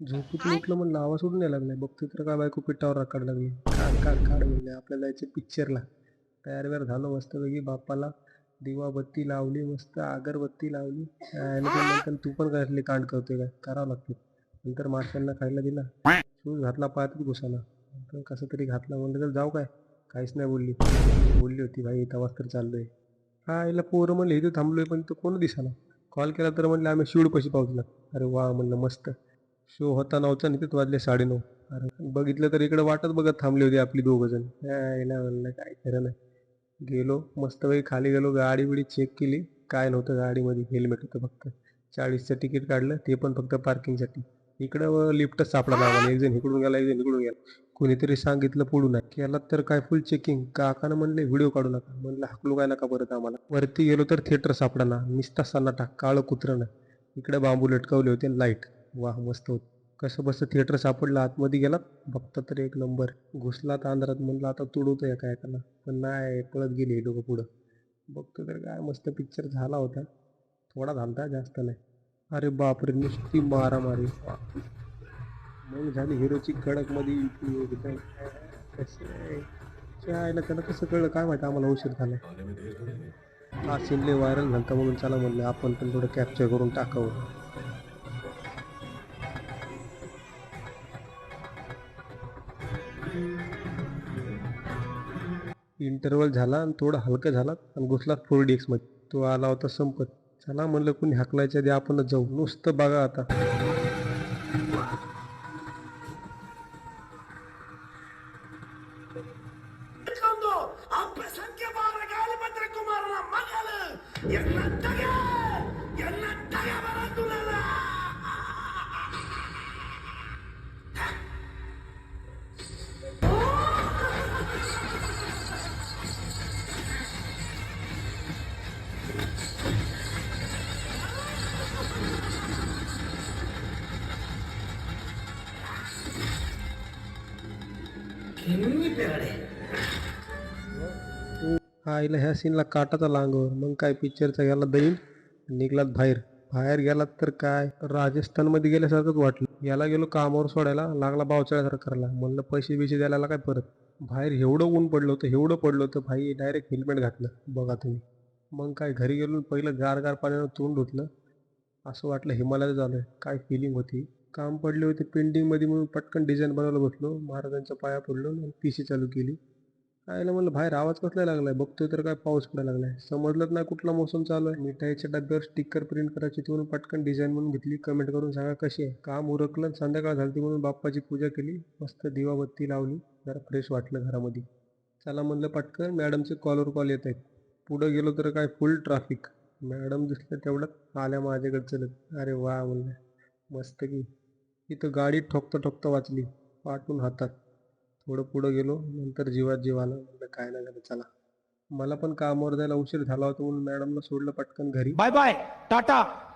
झोपेतून उठलं म्हणलं आवाज सोडून यायला लागलाय. बघते तर काय बायको पिठावर राखायला लागली. काढ काढ काढ म्हणले. आपल्याला जायचं पिक्चरला तयार बियार झालो मस्तपैकी. बाप्पाला दिवाबत्ती लावली मस्त अगरबत्ती लावली. आणि पण तू पण काय कांड करतोय काय करावं लागते. नंतर माशांना खायला दिला. शूज घातला पायातच घुसाला. नंतर कसं तरी घातला. म्हणलं तर जाऊ काय? काहीच नाही बोलली. बोलली होती भाई तवाच तर चाललोय. हा याला पोरं म्हणलं इथं थांबलोय पण तो कोण दिसाला कॉल केला तर म्हणलं आम्ही शिवडपाशी पावतला? अरे वा म्हणलं मस्त. शो होता नव्हता आणि तिथं वाजले साडेनऊ. अरे बघितलं तर इकडे वाटत बघत थांबली होती आपली दोघं जण यायला म्हणलं काय खरं नाही. गेलो मस्तपैकी खाली गेलो गाडी बिडी चेक केली. काय नव्हतं गाडीमध्ये हेल्मेट होतं फक्त. चाळीसचं तिकीट काढलं ते पण फक्त पार्किंगसाठी इकडं लिफ्टच सापडा आम्हाला एक जण इकडून गेला एक जण इकडून गेला. कोणीतरी सांगितलं पुढून आहे केला तर काय फुल चेकिंग काकानं म्हणले व्हिडिओ काढू नका. म्हणलं हाकलू काय नका परत आम्हाला. वरती गेलो तर थिएटर सापडाना निस्ता सन्नाटा काळं कुत्रं इकडे बांबू लटकवले होते लाइट वाह मस्त होत. कसं बसं थिएटर सापडलं आतमध्ये गेलात? बघता तर एक नंबर घुसला तर अंधारात म्हणलं आता तुडवतो एका एकाला. पण नाही पळत गेली हे लोक पुढं. बघतो तर काय मस्त पिक्चर झाला होता. थोडा झालता जास्त नाही. अरे बापरे नुसती मारामारी. मग झाली हिरोची कडकमध्ये एकदम. कसं आहे? त्याला कसं कळलं? काय माहिती आम्हाला उशीर झाला हा सीनले व्हायरल झालता म्हणून चला म्हणलं आपण पण थोडं कॅप्चर करून टाकावं. इंटरवल झाला आणि थोडा हलका झाला आणि घुसला फोर डी मध्ये. तो आला होता संपत. चला म्हणलं कोणी हाकलायच्या आधी आपणच जाऊ. नुसतं बघा आता. ಕೊಂಡು हा आईला ह्या सीनला काटाचा लांगवर हो. मग काय पिक्चरचा गेला दैन निघलात बाहेर. बाहेर गेलात तर काय? राजस्थानमध्ये गेल्यासारखंच वाटलं. याला गेलो कामावर सोडायला लागला बावचाळ्यासारखं करायला म्हणलं पैसे बिसे द्यायला काय परत? बाहेर एवढं ऊन पडलं होतं एवढं पडलं होतं भाई डायरेक्ट हेल्मेट घातलं. बघा तुम्ही. मग काय घरी गेलो पहिलं गार गार पाण्यानं तोंड धुतलं. असं वाटलं हिमालयात झालं काय फिलिंग होती? काम पडले होते पेंटिंगमध्ये म्हणून पटकन डिझाईन बनवायला बसलो. महाराजांच्या पाया पडलो आणि पी सी चालू केली. आयला म्हणलं बाहेर आवाज कसला लागलाय? बघतोय तर काय पाऊस पडायला लागलाय. समजलंच नाही कुठला मोसम चालू आहे. मिठाईच्या डब्यावर स्टिकर प्रिंट करायची ती म्हणून पटकन डिझाईन म्हणून घेतली. कमेंट करून सांगा कशी आहे? काम उरकलं आणि संध्याकाळ झाली म्हणून बाप्पाची पूजा केली. मस्त दिवाबत्ती लावली. जरा फ्रेश वाटलं घरामध्ये. चला म्हणलं पटकन मॅडमचे कॉलवर कॉल येत आहेत. पुढं गेलो तर काय फुल ट्रॅफिक मॅडम दिसलं तेवढ्यात आल्या माझ्याकडे चलत अरे वा म्हणलं. मस्त की. तिथं गाडी ठोकता ठोकता वाचली. पाठून हातात. थोडं पुढं गेलो. नंतर जीवात जीव म्हणलं काय नाही झालं चला. मला पण कामावर जायला उशीर झाला होता म्हणून मॅडमला सोडलं पटकन घरी. Bye bye tata.